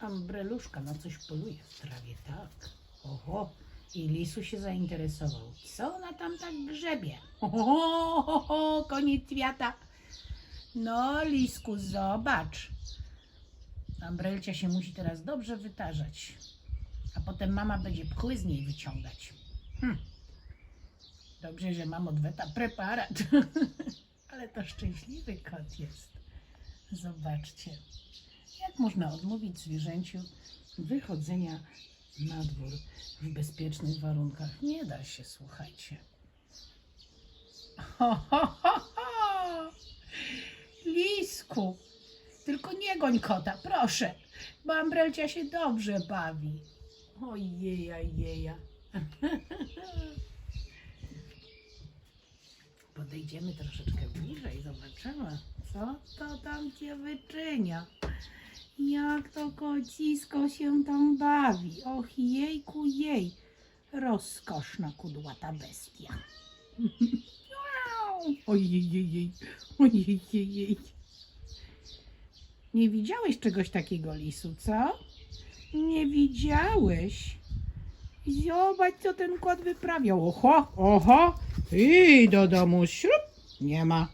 Ambreluszka na coś poluje w trawie, tak. Oho, i lisu się zainteresował. Co ona tam tak grzebie? Oho, ho, ho, koniec świata. No, lisku, zobacz. Ambrelcia się musi teraz dobrze wytarzać. A potem mama będzie pchły z niej wyciągać. Hm. Dobrze, że mam odweta preparat. Ale to szczęśliwy kot jest. Zobaczcie. Można odmówić zwierzęciu wychodzenia na dwór w bezpiecznych warunkach? Nie da się, słuchajcie. Ho, ho, ho, ho. Lisku, tylko nie goń kota, proszę, bo Ambrelcia się dobrze bawi. Ojeja, jeja. Podejdziemy troszeczkę bliżej, zobaczymy, co to tam cię wyczynia. Jak to kocisko się tam bawi. Och, jejku, jej. Rozkoszna kudłata bestia. Miau. Ojej, jej, jej. Ojej, jej, jej. Nie widziałeś czegoś takiego, lisu, co? Nie widziałeś. Zobacz, co ten kot wyprawiał. Oho, oho. I do domu śrub. Nie ma.